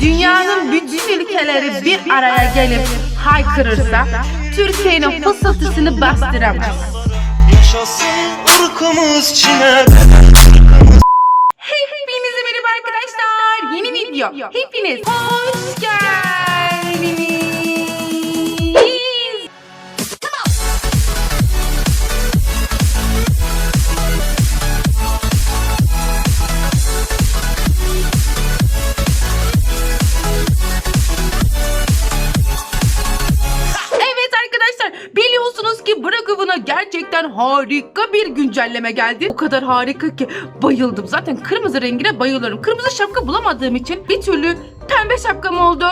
Dünyanın bütün ülkeleri bir araya gelip haykırırsa Türkiye'nin fısıltısını bastıramaz. Yaşasın ırkımız Çin'e Hepinize merhaba arkadaşlar. Yeni video. Hepiniz hoş geldiniz. Bırakıvına gerçekten harika bir güncelleme geldi. O kadar harika ki bayıldım. Zaten kırmızı rengine bayılıyorum. Kırmızı şapka bulamadığım için bir türlü pembe şapkam oldu.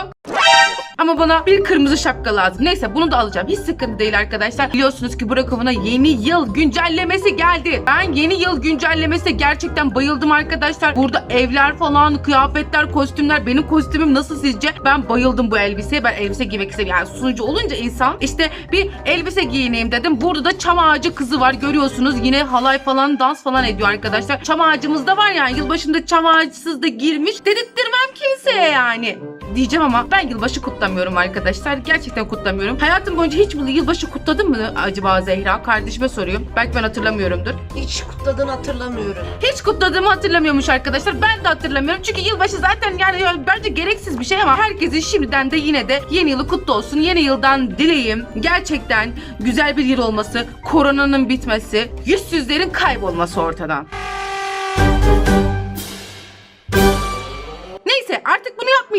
Ama bana bir kırmızı şapka lazım. Neyse bunu da alacağım. Hiç sıkıntı değil arkadaşlar. Biliyorsunuz ki Bırakıvına yeni yıl güncellemesi geldi. Ben yeni yıl güncellemesi gerçekten bayıldım arkadaşlar. Burada evler falan, kıyafetler, kostümler. Benim kostümüm nasıl sizce? Ben bayıldım bu elbiseye. Ben elbise giymek istedim. Yani sunucu olunca insan işte bir elbise giyineyim dedim. Burada da çam ağacı kızı var. Görüyorsunuz yine halay falan dans falan ediyor arkadaşlar. Çam ağacımız da var yani. Yılbaşında çam ağacısız da girmiş. Dedirttirmem kimseye yani. Diyeceğim ama ben yılbaşı kutlamıyorum arkadaşlar. Gerçekten kutlamıyorum. Hayatım boyunca hiç bu yılbaşı kutladın mı acaba Zehra? Kardeşime soruyorum. Belki ben hatırlamıyorumdur. Hiç kutladığını hatırlamıyorum. Hiç kutladığımı hatırlamıyormuş arkadaşlar. Ben de hatırlamıyorum. Çünkü yılbaşı zaten yani, yani bence gereksiz bir şey ama herkesin şimdiden de yine de yeni yılı kutlu olsun. Yeni yıldan dileğim gerçekten güzel bir yıl olması, koronanın bitmesi, yüzsüzlerin kaybolması ortadan.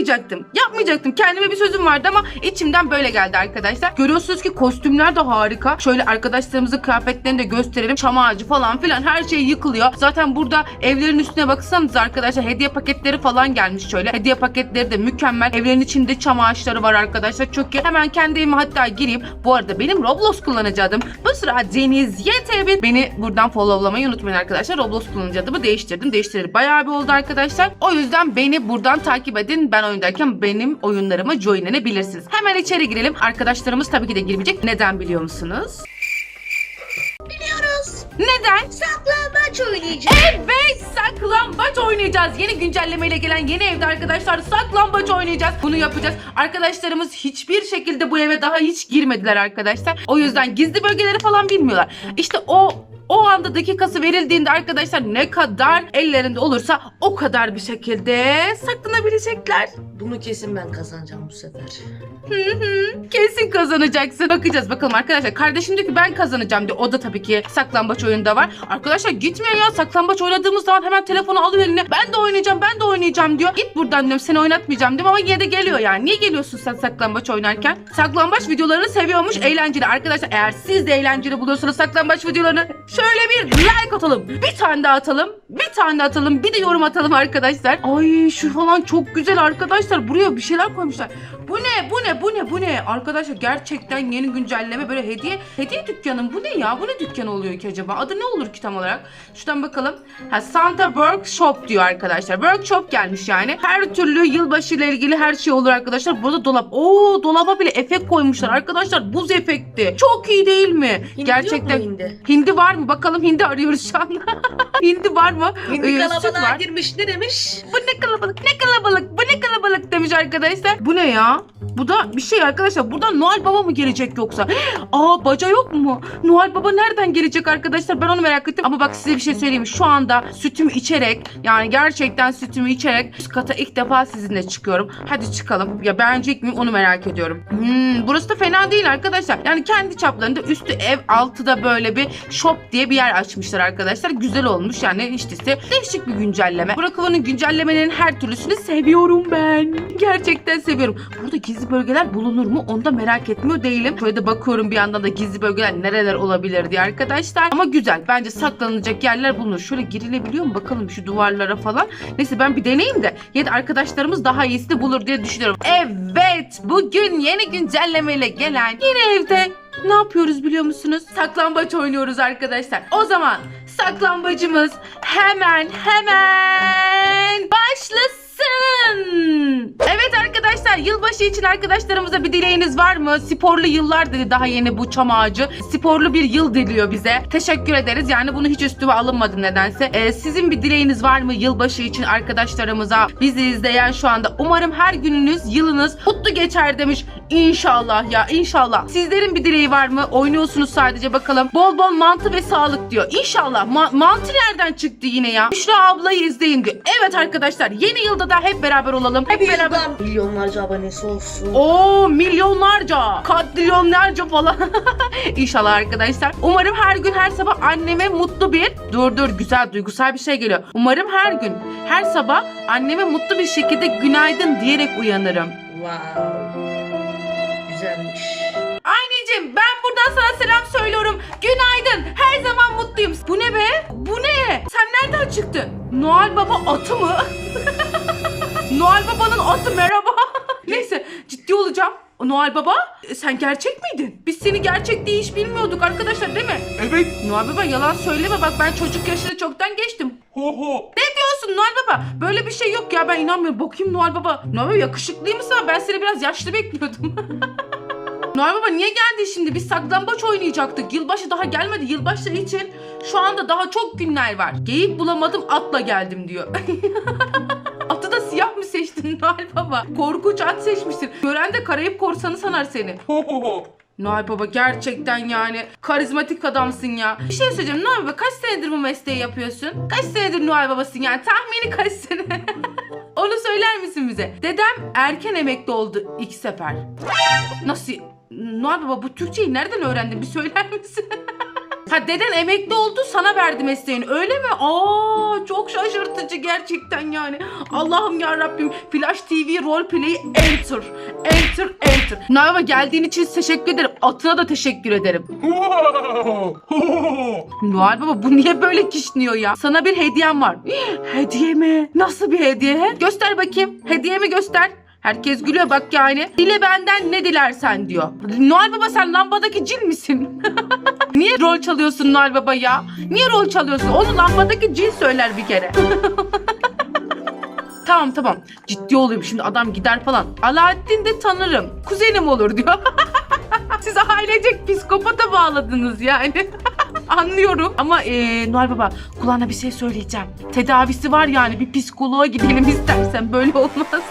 Yapmayacaktım. Yapmayacaktım. Kendime bir sözüm vardı ama içimden böyle geldi arkadaşlar. Görüyorsunuz ki kostümler de harika. Şöyle arkadaşlarımızın kıyafetlerini de gösterelim. Çam ağacı falan filan her şey yıkılıyor. Zaten burada evlerin üstüne baksanız arkadaşlar hediye paketleri falan gelmiş şöyle. Hediye paketleri de mükemmel. Evlerin içinde çam ağaçları var arkadaşlar. Çok iyi. Hemen kendi evime hatta gireyim. Bu arada benim Roblox kullanıcı. Bu sıra Deniz YTB. Beni buradan followlamayı unutmayın arkadaşlar. Roblox kullanıcı değiştirdim. Değiştireli bayağı bir oldu arkadaşlar. O yüzden beni buradan takip edin. Ben oyundayken benim oyunlarıma joinlenebilirsiniz. Hemen içeri girelim. Arkadaşlarımız tabii ki de girmeyecek. Neden biliyor musunuz? Biliyoruz. Neden? Saklambaç oynayacağız. Evet saklambaç oynayacağız. Yeni güncellemeyle gelen yeni evde arkadaşlar saklambaç oynayacağız. Bunu yapacağız. Arkadaşlarımız hiçbir şekilde bu eve daha hiç girmediler arkadaşlar. O yüzden gizli bölgeleri falan bilmiyorlar. İşte o o anda dakikası verildiğinde arkadaşlar ne kadar ellerinde olursa o kadar bir şekilde saklanabilecekler. Bunu kesin ben kazanacağım bu sefer. Hı hı, Kesin kazanacaksın. Bakacağız bakalım arkadaşlar. Kardeşim diyor ki ben kazanacağım diyor. O da tabii ki saklambaç oyunda var. Arkadaşlar gitmiyor ya. Saklambaç oynadığımız zaman hemen telefonu alıyor eline. Ben de oynayacağım ben de oynayacağım diyor. Git buradan diyorum seni oynatmayacağım diyorum ama yine de geliyor yani. Niye geliyorsun sen saklambaç oynarken? Saklambaç videolarını seviyormuş. Eğlenceli. Arkadaşlar eğer siz de eğlenceli buluyorsanız saklambaç videolarını şöyle bir like atalım. Bir tane daha atalım. Bir tane daha atalım. Bir de yorum atalım arkadaşlar. Ay şu falan çok güzel arkadaşlar. Buraya bir şeyler koymuşlar. Bu ne? Bu ne? Bu ne? Bu ne? Arkadaşlar gerçekten yeni güncelleme böyle hediye hediye dükkanı. Bu ne ya? Bu ne dükkanı oluyor ki acaba? Adı ne olur ki tam olarak? Şuradan bakalım. Ha Santa Workshop diyor arkadaşlar. Workshop gelmiş yani. Her türlü yılbaşı ile ilgili her şey olur arkadaşlar. Burada dolap. Oo dolaba bile efekt koymuşlar arkadaşlar. Buz efekti. Çok iyi değil mi? Hindi gerçekten. hindi? Hindi var mı? Bakalım hindi arıyoruz şu anda. hindi var mı? Hindi Ee, kalabalığa var. girmiş ne demiş? Bu ne kalabalık ne kalabalık bu ne kalabalık demiş arkadaşlar. Bu ne ya? Bu da bir şey arkadaşlar. Buradan Noel Baba mı gelecek yoksa? Aa baca yok mu? Noel Baba nereden gelecek arkadaşlar? Ben onu merak ettim. Ama bak size bir şey söyleyeyim. Şu anda sütümü içerek yani gerçekten sütümü içerek üst kata ilk defa sizinle çıkıyorum. Hadi çıkalım. Ya beğenecek miyim onu merak ediyorum. Hmm, burası da fena değil arkadaşlar. Yani kendi çaplarında üstü ev altı da böyle bir shop diye bir yer açmışlar arkadaşlar. Güzel olmuş yani işte değişik bir güncelleme. Burakovan'ın güncellemelerinin her türlüsünü seviyorum ben. Gerçekten seviyorum. Burada gizli bölgeler bulunur mu? Onu da merak etmiyor değilim. Şöyle de bakıyorum bir yandan da gizli bölgeler nereler olabilir diye arkadaşlar. Ama güzel. Bence saklanacak yerler bulunur. Şöyle girilebiliyor mu bakalım şu duvarlara falan. Neyse ben bir deneyeyim de da arkadaşlarımız daha iyisini bulur diye düşünüyorum. Evet bugün yeni güncellemeyle gelen yeni evde ne yapıyoruz biliyor musunuz? Saklambaç oynuyoruz arkadaşlar. O zaman saklambacımız hemen hemen başlasın. Evet arkadaşlar yılbaşı için arkadaşlarımıza bir dileğiniz var mı? Sporlu yıllar dedi daha yeni bu çam ağacı. Sporlu bir yıl diliyor bize. Teşekkür ederiz. Yani bunu hiç üstüme alınmadım nedense. Ee, sizin bir dileğiniz var mı yılbaşı için arkadaşlarımıza? Bizi izleyen şu anda. Umarım her gününüz, yılınız mutlu geçer demiş. İnşallah ya inşallah. Sizlerin bir dileği var mı? Oynuyorsunuz sadece bakalım. Bol bol mantı ve sağlık diyor. İnşallah. Ma- mantı nereden çıktı yine ya? Büşra ablayı izleyin diyor. Evet arkadaşlar yeni yılda da hep beraber olalım. Hep Bir beraber. yıldan milyonlarca abonesi olsun. Oo milyonlarca, katrilyonlarca falan. İnşallah arkadaşlar. Umarım her gün her sabah anneme mutlu bir dur dur güzel duygusal bir şey geliyor. Umarım her gün her sabah anneme mutlu bir şekilde günaydın diyerek uyanırım. Wow. Güzelmiş. Anneciğim ben buradan sana selam söylüyorum. Günaydın. Her zaman mutluyum. Bu ne be? Bu ne? Sen nereden çıktın? Noel Baba atı mı? Noel Baba'nın atı merhaba. Neyse ciddi olacağım. Noel Baba e, sen gerçek miydin? Biz seni gerçek diye hiç bilmiyorduk arkadaşlar değil mi? Evet. Noel Baba yalan söyleme bak ben çocuk yaşını çoktan geçtim. Ho ho. Ne diyorsun Noel Baba? Böyle bir şey yok ya ben inanmıyorum. Bakayım Noel Baba. Noel Baba yakışıklıymışsın ama ben seni biraz yaşlı bekliyordum. Noel Baba niye geldi şimdi? Biz saklambaç oynayacaktık. Yılbaşı daha gelmedi. Yılbaşı için şu anda daha çok günler var. Geyik bulamadım atla geldim diyor. seçtin Noel Baba? Korkunç at seçmişsin. Gören de Karayip korsanı sanar seni. Noel Baba gerçekten yani karizmatik adamsın ya. Bir şey söyleyeceğim Noel Baba kaç senedir bu mesleği yapıyorsun? Kaç senedir Noel Babasın yani tahmini kaç sene? Onu söyler misin bize? Dedem erken emekli oldu ilk sefer. Nasıl? Noel Baba bu Türkçeyi nereden öğrendin bir söyler misin? Ha deden emekli oldu sana verdi mesleğini öyle mi? Aa çok şaşırtıcı gerçekten yani. Allah'ım ya Rabbim Flash TV roleplay enter. Enter enter. Baba geldiğin için teşekkür ederim. Atına da teşekkür ederim. Noel Baba bu niye böyle kişniyor ya? Sana bir hediyem var. hediye mi? Nasıl bir hediye? Göster bakayım. Hediyemi göster. Herkes gülüyor bak yani. Dile benden ne dilersen diyor. Noel Baba sen lambadaki cin misin? Niye rol çalıyorsun Noel Baba ya? Niye rol çalıyorsun? Onu lambadaki cin söyler bir kere. tamam tamam. Ciddi olayım şimdi adam gider falan. Alaaddin de tanırım. Kuzenim olur diyor. Siz ailecek psikopata bağladınız yani. Anlıyorum ama eee Noel Baba kulağına bir şey söyleyeceğim. Tedavisi var yani bir psikoloğa gidelim istersen böyle olmaz.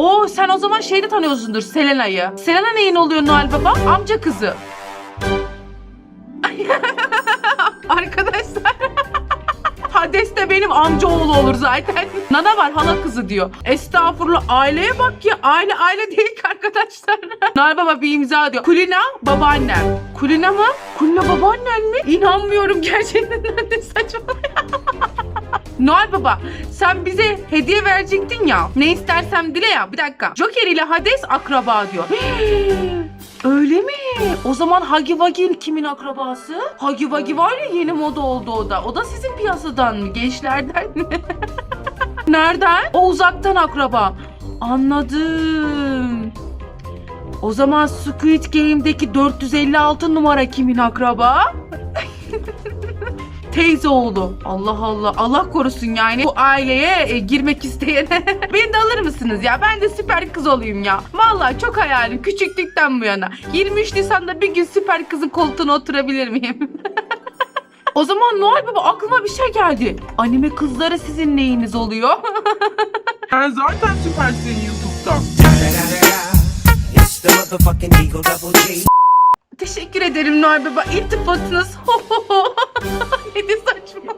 Oo sen o zaman şeyi de tanıyorsundur Selena'yı. Selena neyin oluyor Noel Baba? Amca kızı. Arkadaşlar. Hades de benim amca oğlu olur zaten. Nana var hala kızı diyor. Estağfurullah aileye bak ya. Aile aile değil ki arkadaşlar. Noel Baba bir imza diyor. Kulina babaannem. Kulina mı? Kulina babaannen mi? İnanmıyorum gerçekten ne saçma. Noel Baba sen bize hediye verecektin ya. Ne istersem dile ya. Bir dakika. Joker ile Hades akraba diyor. Öyle mi? O zaman Hagi Wagi kimin akrabası? Hagi Wagi var ya yeni moda oldu o da. O da sizin piyasadan mı? Gençlerden mi? Nereden? O uzaktan akraba. Anladım. O zaman Squid Game'deki 456 numara kimin akraba? Teyze oğlu. Allah Allah. Allah korusun yani. Bu aileye e, girmek isteyene. Beni de alır mısınız ya? Ben de süper kız olayım ya. Vallahi çok hayalim. Küçüklükten bu yana. 23 Nisan'da bir gün süper kızın koltuğuna oturabilir miyim? o zaman Noel Baba aklıma bir şey geldi. Anime kızları sizin neyiniz oluyor? Sen zaten süpersin YouTube'da. Teşekkür ederim Noel Baba. İltifatınız. ne saçma.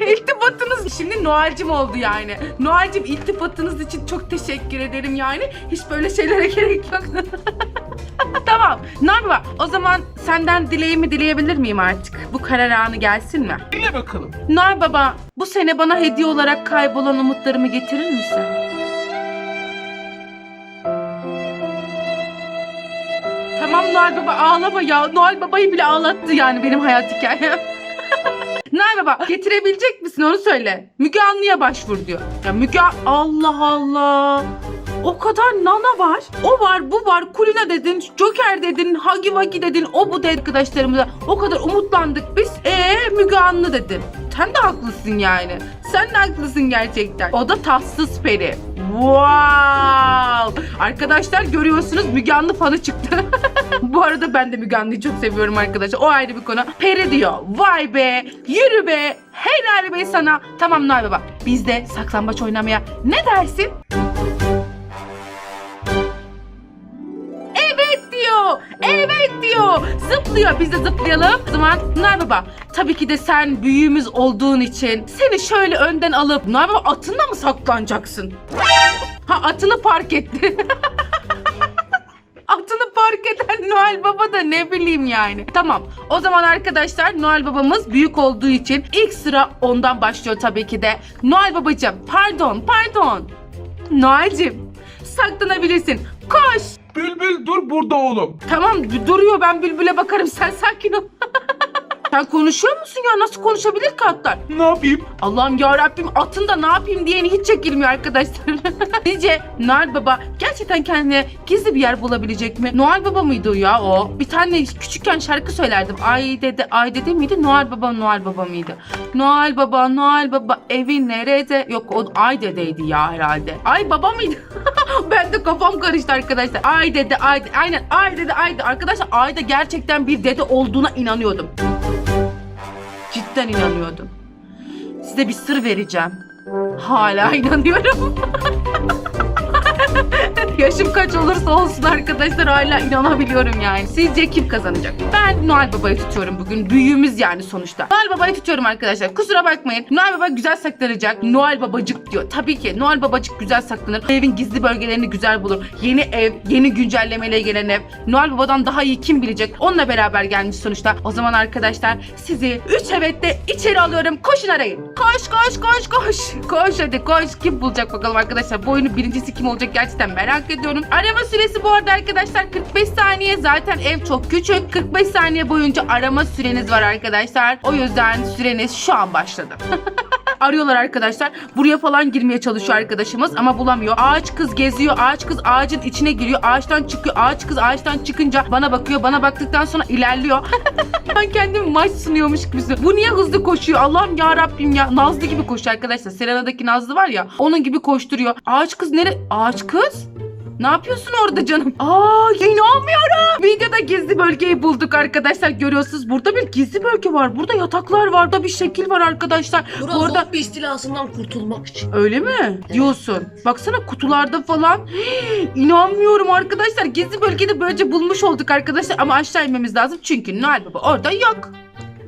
İltifatınız şimdi Noel'cim oldu yani. Noel'cim iltifatınız için çok teşekkür ederim yani. Hiç böyle şeylere gerek yok. tamam. Noel Baba o zaman senden dileğimi dileyebilir miyim artık? Bu karar anı gelsin mi? Dile bakalım. Noel Baba bu sene bana hediye olarak kaybolan umutlarımı getirir misin? Noel Baba ağlama ya. Noel Baba'yı bile ağlattı yani benim hayat hikayem. Noel Baba getirebilecek misin onu söyle. Müge Anlı'ya başvur diyor. Ya Müge Allah Allah. O kadar nana var. O var, bu var. Kulina dedin, Joker dedin, Hagi Wagi dedin, o bu dedi arkadaşlarımıza. O kadar umutlandık biz. Ee Müge Anlı dedin. Sen de haklısın yani. Sen de haklısın gerçekten. O da tatsız peri. Wow. Arkadaşlar görüyorsunuz Müge Anlı fanı çıktı. Bu arada ben de Müge Anlı'yı çok seviyorum arkadaşlar. O ayrı bir konu. Peri diyor. Vay be. Yürü be. Helal be sana. Tamam Noel Baba. Biz de saklambaç oynamaya ne dersin? Zıplıyor. Biz de zıplayalım. O zaman Noel Baba tabii ki de sen büyüğümüz olduğun için seni şöyle önden alıp Noel Baba atınla mı saklanacaksın? Ha atını park etti. Atını park eden Noel Baba da ne bileyim yani. Tamam. O zaman arkadaşlar Noel Babamız büyük olduğu için ilk sıra ondan başlıyor tabii ki de. Noel Babacığım pardon pardon. Noel'cim saklanabilirsin. Koş. Bülbül dur burada oğlum. Tamam duruyor ben Bülbül'e bakarım sen sakin ol. Sen konuşuyor musun ya? Nasıl konuşabilir ki atlar? Ne yapayım? Allah'ım ya Rabbim atın da ne yapayım diyeni hiç çekilmiyor arkadaşlar. Sizce Noel Baba gerçekten kendine gizli bir yer bulabilecek mi? Noel Baba mıydı o ya o? Bir tane küçükken şarkı söylerdim. Ay dede, ay dede miydi? Noel Baba, Noel Baba mıydı? Noel Baba, Noel Baba evi nerede? Yok o ay dedeydi ya herhalde. Ay baba mıydı? ben de kafam karıştı arkadaşlar. Ay dede, ay dede. Aynen ay dede, ay dede. Arkadaşlar ayda gerçekten bir dede olduğuna inanıyordum. Cidden inanıyordum. Size bir sır vereceğim. Hala inanıyorum. Yaşım kaç olursa olsun arkadaşlar hala inanabiliyorum yani. Sizce kim kazanacak? Ben Noel Baba'yı tutuyorum bugün. Büyüğümüz yani sonuçta. Noel Baba'yı tutuyorum arkadaşlar. Kusura bakmayın. Noel Baba güzel saklanacak. Noel Babacık diyor. Tabii ki Noel Babacık güzel saklanır. Evin gizli bölgelerini güzel bulur. Yeni ev, yeni güncellemeyle gelen ev. Noel Baba'dan daha iyi kim bilecek? Onunla beraber gelmiş sonuçta. O zaman arkadaşlar sizi 3 evetle içeri alıyorum. Koşun arayın. Koş koş koş koş. Koş hadi koş. Kim bulacak bakalım arkadaşlar. Bu oyunun birincisi kim olacak gerçekten merak ediyorum. Arama süresi bu arada arkadaşlar 45 saniye. Zaten ev çok küçük. 45 saniye boyunca arama süreniz var arkadaşlar. O yüzden süreniz şu an başladı. Arıyorlar arkadaşlar. Buraya falan girmeye çalışıyor arkadaşımız ama bulamıyor. Ağaç kız geziyor. Ağaç kız ağacın içine giriyor. Ağaçtan çıkıyor. Ağaç kız ağaçtan çıkınca bana bakıyor. Bana baktıktan sonra ilerliyor. ben kendimi maç sunuyormuş gibi. Bu niye hızlı koşuyor? Allah'ım ya Rabbim ya. Nazlı gibi koşuyor arkadaşlar. Selena'daki Nazlı var ya. Onun gibi koşturuyor. Ağaç kız nere? Ağaç kız? Ne yapıyorsun orada canım? Aa inanmıyorum. Videoda gizli bölgeyi bulduk arkadaşlar. Görüyorsunuz burada bir gizli bölge var. Burada yataklar var. Burada bir şekil var arkadaşlar. Burası Bu arada zombi istilasından kurtulmak için. Öyle mi? Diyorsun. Baksana kutularda falan. İnanmıyorum arkadaşlar. Gizli bölgede böylece bulmuş olduk arkadaşlar. Ama aşağı inmemiz lazım. Çünkü Noel Baba orada yok.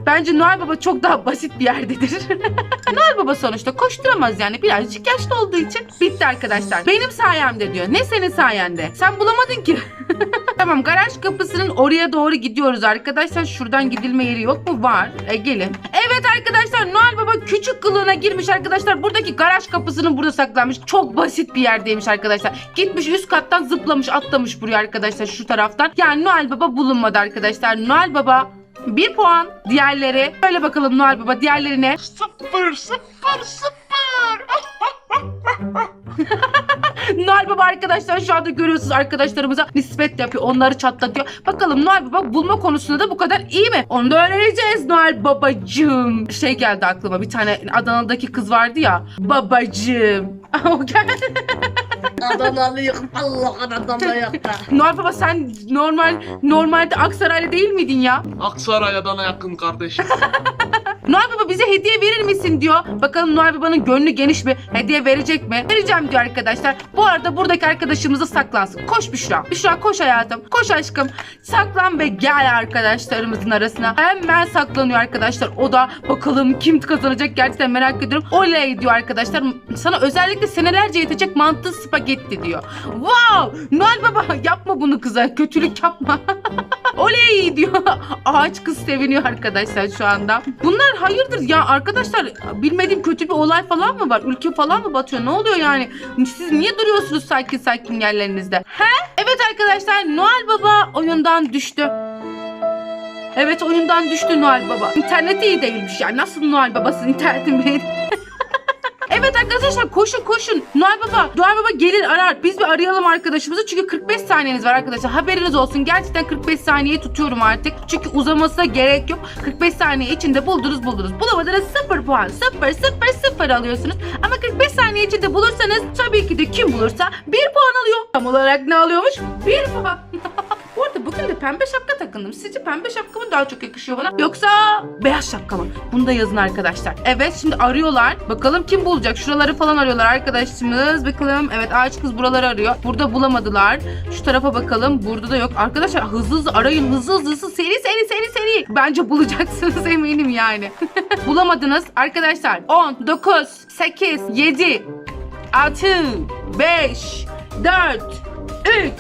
Bence Noel Baba çok daha basit bir yerdedir. Noel Baba sonuçta koşturamaz yani. Birazcık yaşlı olduğu için. Bitti arkadaşlar. Benim sayemde diyor. Ne senin sayende? Sen bulamadın ki. tamam garaj kapısının oraya doğru gidiyoruz arkadaşlar. Şuradan gidilme yeri yok mu? Var. E gelin. Evet arkadaşlar Noel Baba küçük kılığına girmiş arkadaşlar. Buradaki garaj kapısının burada saklanmış. Çok basit bir yerdeymiş arkadaşlar. Gitmiş üst kattan zıplamış atlamış buraya arkadaşlar şu taraftan. Yani Noel Baba bulunmadı arkadaşlar. Noel Baba bir puan. Diğerleri. Böyle bakalım Noel Baba diğerlerine. Sıfır sıfır sıfır. Noel Baba arkadaşlar şu anda görüyorsunuz arkadaşlarımıza nispet yapıyor. Onları çatlatıyor. Bakalım Noel Baba bulma konusunda da bu kadar iyi mi? Onu da öğreneceğiz Noel Babacığım. Şey geldi aklıma bir tane Adana'daki kız vardı ya. Babacığım. o geldi. Adanalıyık. Allah Adanalıyık da. Noel Baba sen normal normalde Aksaraylı değil miydin ya? Aksaray Adana yakın kardeşim. Noel Baba bize hediye verir misin diyor. Bakalım Noel Baba'nın gönlü geniş mi? Hediye verecek mi? Vereceğim diyor arkadaşlar. Bu arada buradaki arkadaşımız da saklansın. Koş Büşra. Büşra koş hayatım. Koş aşkım. Saklan ve gel arkadaşlarımızın arasına. Hemen saklanıyor arkadaşlar. O da bakalım kim kazanacak gerçekten merak ediyorum. Oley diyor arkadaşlar. Sana özellikle senelerce yetecek mantı spagetti diyor. Wow! Noel Baba yapma bunu kıza. Kötülük yapma. Oley diyor. Ağaç kız seviniyor arkadaşlar şu anda. Bunlar hayırdır ya arkadaşlar bilmediğim kötü bir olay falan mı var? Ülke falan mı batıyor? Ne oluyor yani? Siz niye duruyorsunuz sakin sakin yerlerinizde? He? Evet arkadaşlar Noel Baba oyundan düştü. Evet oyundan düştü Noel Baba. İnterneti iyi değilmiş ya. Nasıl Noel Babasının internetin bile Evet arkadaşlar koşun koşun. Noel Baba, Noel Baba gelir arar. Biz bir arayalım arkadaşımızı çünkü 45 saniyeniz var arkadaşlar. Haberiniz olsun. Gerçekten 45 saniye tutuyorum artık. Çünkü uzamasına gerek yok. 45 saniye içinde buldunuz buldunuz. Bulamadınız 0 puan. 0 0 0 alıyorsunuz. Ama 45 saniye içinde bulursanız tabii ki de kim bulursa 1 puan alıyor. Tam olarak ne alıyormuş? Bir puan. Bugün de pembe şapka takındım. Sizce pembe şapka mı daha çok yakışıyor bana? Yoksa beyaz şapka mı? Bunu da yazın arkadaşlar. Evet şimdi arıyorlar. Bakalım kim bulacak? Şuraları falan arıyorlar arkadaşımız. Bakalım evet ağaç kız buraları arıyor. Burada bulamadılar. Şu tarafa bakalım. Burada da yok. Arkadaşlar hızlı hızlı arayın. Hızlı hızlı hızlı. Seri seri seri seri. Bence bulacaksınız eminim yani. Bulamadınız. Arkadaşlar 10, 9, 8, 7, 6, 5, 4, 3,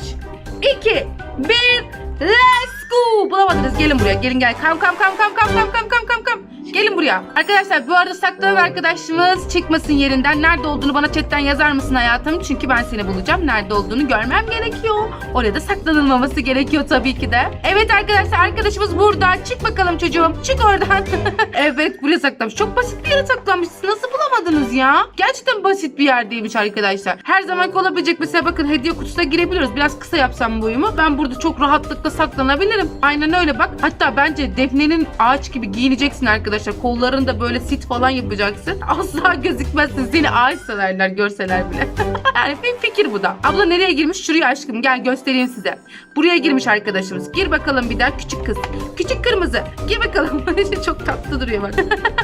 2, beep less go. Bulamadınız. Gelin buraya. Gelin gel. Kam kam kam kam kam kam kam kam kam kam. Gelin buraya. Arkadaşlar bu arada saklanan arkadaşımız çıkmasın yerinden. Nerede olduğunu bana chatten yazar mısın hayatım? Çünkü ben seni bulacağım. Nerede olduğunu görmem gerekiyor. Oraya da saklanılmaması gerekiyor tabii ki de. Evet arkadaşlar arkadaşımız burada. Çık bakalım çocuğum. Çık oradan. evet buraya saklamış. Çok basit bir yere saklanmışsın. Nasıl bulamadınız ya? Gerçekten basit bir yerdeymiş arkadaşlar. Her zaman olabilecek mesela bakın hediye kutusuna girebiliyoruz. Biraz kısa yapsam boyumu. Ben burada çok rahatlıkla saklanabilirim. Aynen öyle bak. Hatta bence Defne'nin ağaç gibi giyineceksin arkadaşlar. Kollarını da böyle sit falan yapacaksın. Asla gözükmezsin. Seni ağaç sanarlar görseler bile. yani bir fikir bu da. Abla nereye girmiş? Şuraya aşkım gel göstereyim size. Buraya girmiş arkadaşımız. Gir bakalım bir daha küçük kız. Küçük kırmızı. Gir bakalım. çok tatlı duruyor bak.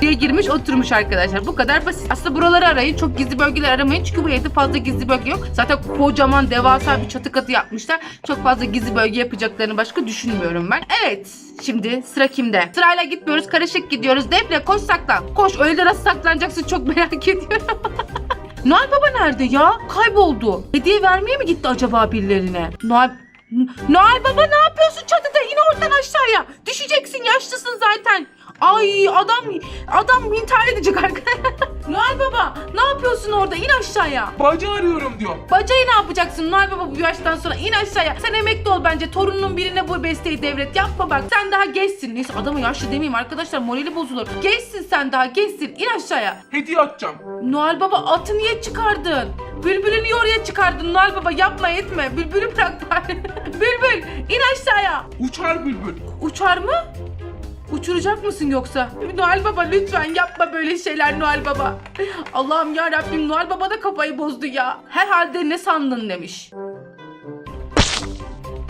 Buraya girmiş oturmuş arkadaşlar. Bu kadar basit. Aslında buraları arayın. Çok gizli bölgeler aramayın. Çünkü bu evde fazla gizli bölge yok. Zaten kocaman devasa bir çatı katı yapmışlar. Çok fazla gizli bölge yapacaklarını başka düşünmüyorum ben. Evet. Şimdi sıra kimde? Sırayla gitmiyoruz. Karışık gidiyoruz. Defne koş saklan. Koş. Öyle nasıl saklanacaksın çok merak ediyorum. Noel Baba nerede ya? Kayboldu. Hediye vermeye mi gitti acaba birilerine? Noel... Noel Baba ne yapıyorsun çatıda? İn oradan aşağıya. Düşeceksin yaşlısın zaten. Ay adam adam intihar edecek arkadaşlar. Noel Baba ne yapıyorsun orada? İn aşağıya. Bacı arıyorum diyor. Bacayı ne yapacaksın Noel Baba bu yaştan sonra? İn aşağıya. Sen emekli ol bence. Torununun birine bu besteyi devret. Yapma bak. Sen daha gençsin. Neyse adamı yaşlı demeyeyim arkadaşlar. Morali bozulur. Gençsin sen daha gençsin. İn aşağıya. Hediye atacağım. Noel Baba atı niye çıkardın? Bülbülü niye oraya çıkardın Noel Baba? Yapma etme. Bülbülü bırak bari. Bülbül in aşağıya. Uçar bülbül. Uçar mı? Uçuracak mısın yoksa? Noel Baba lütfen yapma böyle şeyler Noel Baba. Allah'ım ya Rabbim Noel Baba da kafayı bozdu ya. Herhalde ne sandın demiş.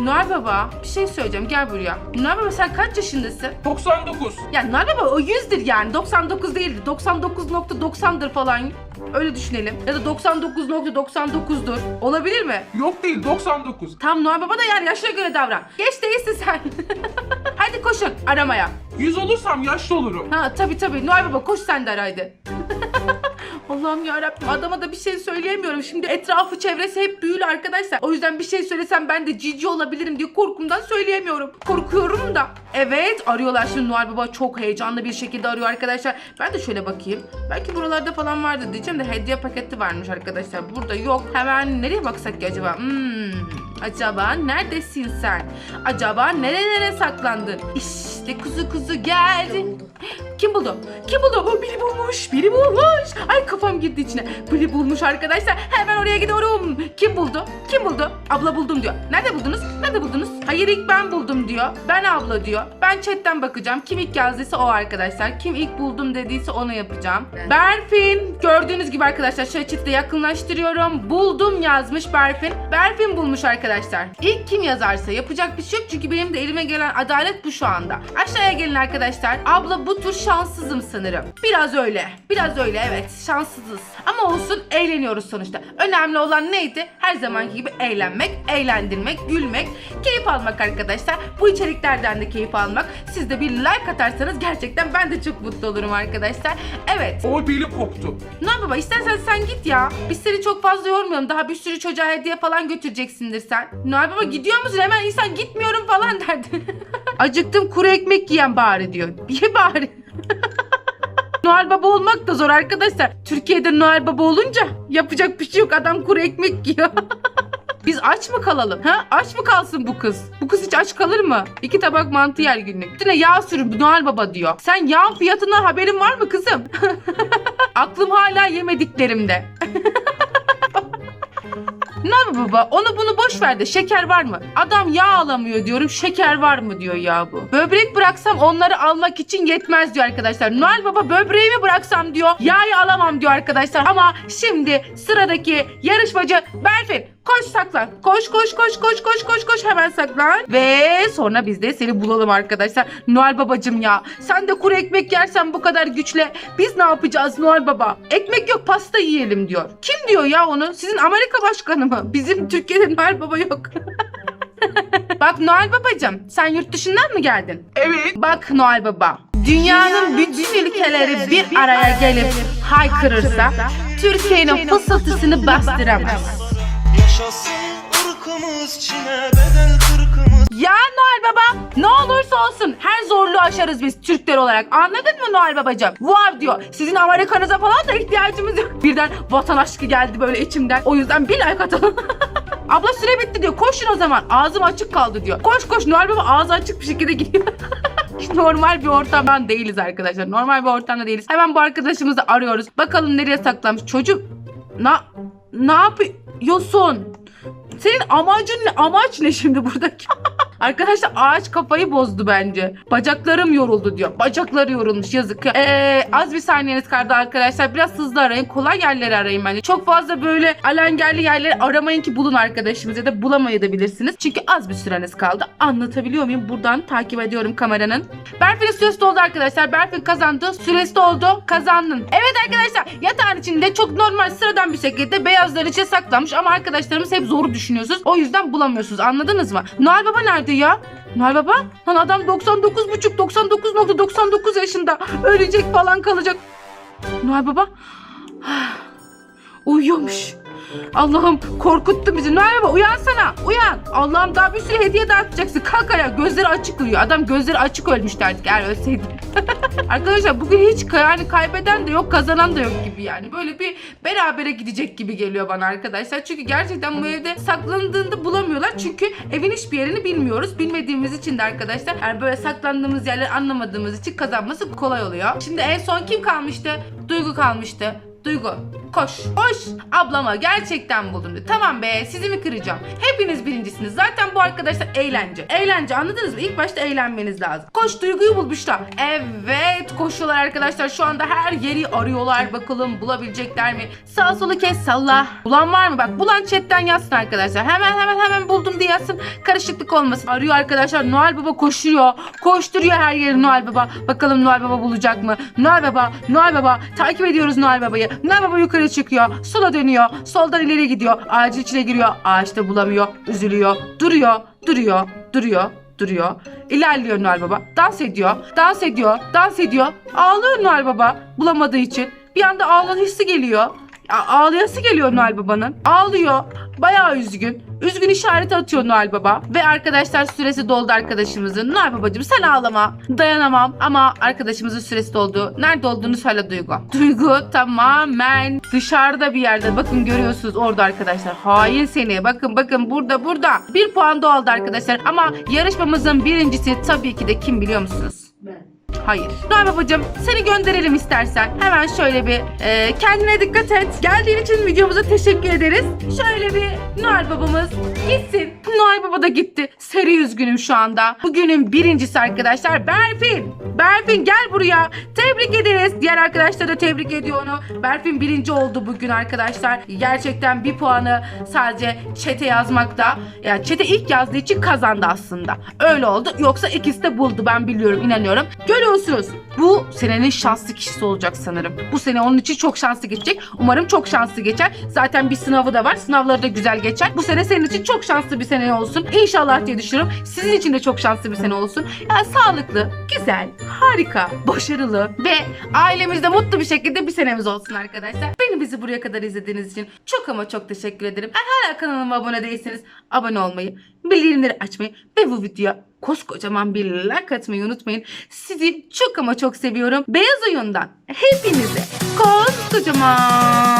Noel Baba bir şey söyleyeceğim gel buraya. Noel Baba sen kaç yaşındasın? 99. Ya Noel Baba o 100'dür yani 99 değildir 99.90'dır falan öyle düşünelim. Ya da 99.99'dur olabilir mi? Yok değil 99. Tam Noel Baba da yani yaşına göre davran. Geç değilsin sen. Hadi koşun aramaya. 100 olursam yaşlı olurum. Ha tabi tabi Noel Baba koş sen de araydı. Allah'ım ya Rabbim adama da bir şey söyleyemiyorum. Şimdi etrafı çevresi hep büyülü arkadaşlar. O yüzden bir şey söylesem ben de cici olabilirim diye korkumdan söyleyemiyorum. Korkuyorum da. Evet arıyorlar şimdi Noel Baba çok heyecanlı bir şekilde arıyor arkadaşlar. Ben de şöyle bakayım. Belki buralarda falan vardı diyeceğim de hediye paketi varmış arkadaşlar. Burada yok. Hemen nereye baksak ki acaba? Hmm, acaba neredesin sen? Acaba nerelere saklandın? İşte kuzu kuzu geldi. Kim buldu? Kim buldu? O biri bulmuş. Biri bulmuş. Ay kafam girdi içine. Biri bulmuş arkadaşlar. Hemen oraya gidiyorum. Kim buldu? Kim buldu? Abla buldum diyor. Nerede buldunuz? Nerede buldunuz? Hayır ilk ben buldum diyor. Ben abla diyor. Ben chatten bakacağım. Kim ilk yazdıysa o arkadaşlar. Kim ilk buldum dediyse onu yapacağım. Ben. Berfin. Gördüğünüz gibi arkadaşlar şöyle chatte yakınlaştırıyorum. Buldum yazmış Berfin. Berfin bulmuş arkadaşlar. İlk kim yazarsa yapacak bir şey yok. Çünkü benim de elime gelen adalet bu şu anda. Aşağıya gelin arkadaşlar. Abla bu tur şanssızım sanırım. Biraz öyle. Biraz öyle evet. Şanssızız. Ama olsun eğleniyoruz sonuçta. Önemli olan neydi? Her zamanki gibi eğlenmek, eğlendirmek, gülmek, keyif almak arkadaşlar. Bu içeriklerden de keyif almak. Siz de bir like atarsanız gerçekten ben de çok mutlu olurum arkadaşlar. Evet. O beli koptu. Ne baba istersen sen git ya. Biz seni çok fazla yormayalım. Daha bir sürü çocuğa hediye falan götüreceksindir sen. Noel baba gidiyor musun? Hemen insan gitmiyorum falan derdi. Acıktım kuru ekmek yiyen bari diyor. Ye bari. Noel Baba olmak da zor arkadaşlar. Türkiye'de Noel Baba olunca yapacak bir şey yok. Adam kuru ekmek yiyor. Biz aç mı kalalım? Ha? Aç mı kalsın bu kız? Bu kız hiç aç kalır mı? İki tabak mantı yer günlük. Üstüne yağ sürün Noel Baba diyor. Sen yağ fiyatından haberin var mı kızım? Aklım hala yemediklerimde. Ne baba? Onu bunu boş ver de şeker var mı? Adam yağ alamıyor diyorum. Şeker var mı diyor ya bu. Böbrek bıraksam onları almak için yetmez diyor arkadaşlar. Noel Baba böbreğimi bıraksam diyor. Yağı alamam diyor arkadaşlar. Ama şimdi sıradaki yarışmacı Berfin. Koş saklan. Koş koş koş koş koş koş koş hemen saklan. Ve sonra biz de seni bulalım arkadaşlar. Noel babacım ya sen de kuru ekmek yersen bu kadar güçle biz ne yapacağız Noel baba? Ekmek yok pasta yiyelim diyor. Kim diyor ya onu? Sizin Amerika başkanı mı? Bizim Türkiye'de Noel baba yok. Bak Noel babacım sen yurt dışından mı geldin? Evet. Bak Noel Baba, dünyanın bütün ülkeleri bir araya gelip haykırırsa Türkiye'nin fısıltısını bastıramaz. Yaşasın ırkımız Çin'e bedel kırkımız Ya Noel Baba ne olursa olsun her zorluğu aşarız biz Türkler olarak. Anladın mı Noel Babacığım? Wow diyor. Sizin Amerikanıza falan da ihtiyacımız yok. Birden vatan aşkı geldi böyle içimden. O yüzden bir like atalım. Abla süre bitti diyor. Koşun o zaman. Ağzım açık kaldı diyor. Koş koş Noel Baba ağzı açık bir şekilde gidiyor. Normal bir ortamdan değiliz arkadaşlar. Normal bir ortamda değiliz. Hemen bu arkadaşımızı arıyoruz. Bakalım nereye saklanmış. Çocuk na ne yapıyorsun? Senin amacın ne? Amaç ne şimdi buradaki? Arkadaşlar ağaç kafayı bozdu bence. Bacaklarım yoruldu diyor. Bacakları yorulmuş yazık. Ee, az bir saniyeniz kaldı arkadaşlar. Biraz hızlı arayın. Kolay yerleri arayın bence. Çok fazla böyle alengerli yerleri aramayın ki bulun arkadaşımızı ya da bulamayabilirsiniz. Çünkü az bir süreniz kaldı. Anlatabiliyor muyum? Buradan takip ediyorum kameranın. Berfin'in süresi doldu arkadaşlar. Berfin kazandı. Süresi doldu. Kazandın. Evet arkadaşlar yatağın içinde çok normal sıradan bir şekilde beyazlar içe saklanmış ama arkadaşlarımız hep zoru düşünüyorsunuz. O yüzden bulamıyorsunuz. Anladınız mı? Noel Baba nerede ya? Noel Baba? Lan adam 99,5 99.99 yaşında. Ölecek falan kalacak. Noel Baba? Uyuyormuş. Allah'ım korkuttu bizi. Noel Baba uyansana. Uyan. Allah'ım daha bir sürü hediye dağıtacaksın. Kalk ayağa. Gözleri açık uyuyor. Adam gözleri açık ölmüştü artık eğer ölseydi. Arkadaşlar bugün hiç yani kaybeden de yok kazanan da yok gibi yani. Böyle bir berabere gidecek gibi geliyor bana arkadaşlar. Çünkü gerçekten bu evde saklandığında bulamıyorlar. Çünkü evin hiçbir yerini bilmiyoruz. Bilmediğimiz için de arkadaşlar yani böyle saklandığımız yerleri anlamadığımız için kazanması kolay oluyor. Şimdi en son kim kalmıştı? Duygu kalmıştı. Duygu koş koş ablama gerçekten diyor. Tamam be sizi mi kıracağım? Hepiniz birincisiniz. Zaten bu arkadaşlar eğlence. Eğlence anladınız mı? İlk başta eğlenmeniz lazım. Koş Duygu'yu bul Büşra. Evet koşuyorlar arkadaşlar. Şu anda her yeri arıyorlar. Bakalım bulabilecekler mi? Sağ solu kes salla. Bulan var mı? Bak bulan chatten yazsın arkadaşlar. Hemen hemen hemen buldum diye yazsın. Karışıklık olmasın. Arıyor arkadaşlar. Noel Baba koşuyor. Koşturuyor her yeri Noel Baba. Bakalım Noel Baba bulacak mı? Noel Baba, Noel Baba. Takip ediyoruz Noel Baba'yı. Noel Baba yukarı çıkıyor. Sola dönüyor. Soldan ileri gidiyor. Ağacın içine giriyor. Ağaçta bulamıyor. Üzülüyor. Duruyor. Duruyor. Duruyor. Duruyor. İlerliyor Noel Baba. Dans ediyor. Dans ediyor. Dans ediyor. Ağlıyor Noel Baba. Bulamadığı için. Bir anda ağlan hissi geliyor. A- ağlayası geliyor Noel Baba'nın. Ağlıyor. Bayağı üzgün. Üzgün işareti atıyor Noel Baba. Ve arkadaşlar süresi doldu arkadaşımızın. Noel Babacığım sen ağlama. Dayanamam. Ama arkadaşımızın süresi doldu. Nerede olduğunu söyle Duygu. Duygu tamamen dışarıda bir yerde. Bakın görüyorsunuz orada arkadaşlar. Hain seni. Bakın bakın burada burada. Bir puan da arkadaşlar. Ama yarışmamızın birincisi tabii ki de kim biliyor musunuz? Ben. Hayır. Noel babacığım seni gönderelim istersen. Hemen şöyle bir e, kendine dikkat et. Geldiğin için videomuza teşekkür ederiz. Şöyle bir Noel babamız gitsin. Noel baba da gitti. Seri üzgünüm şu anda. Bugünün birincisi arkadaşlar Berfin. Berfin gel buraya. Tebrik ederiz. Diğer arkadaşlar da tebrik ediyor onu. Berfin birinci oldu bugün arkadaşlar. Gerçekten bir puanı sadece çete yazmakta. Yani çete ilk yazdığı için kazandı aslında. Öyle oldu. Yoksa ikisi de buldu. Ben biliyorum, inanıyorum. Görüyorsunuz. Bu senenin şanslı kişisi olacak sanırım. Bu sene onun için çok şanslı geçecek. Umarım çok şanslı geçer. Zaten bir sınavı da var. Sınavları da güzel geçer. Bu sene senin için çok şanslı bir sene olsun. İnşallah diye düşünüyorum. Sizin için de çok şanslı bir sene olsun. Yani sağlıklı, güzel, harika, başarılı ve ailemizde mutlu bir şekilde bir senemiz olsun arkadaşlar. Beni bizi buraya kadar izlediğiniz için çok ama çok teşekkür ederim. Eğer hala kanalıma abone değilseniz abone olmayı, bildirimleri açmayı ve bu videoya koskocaman bir like atmayı unutmayın. Sizi çok ama çok seviyorum. Beyaz oyundan hepinize koskocaman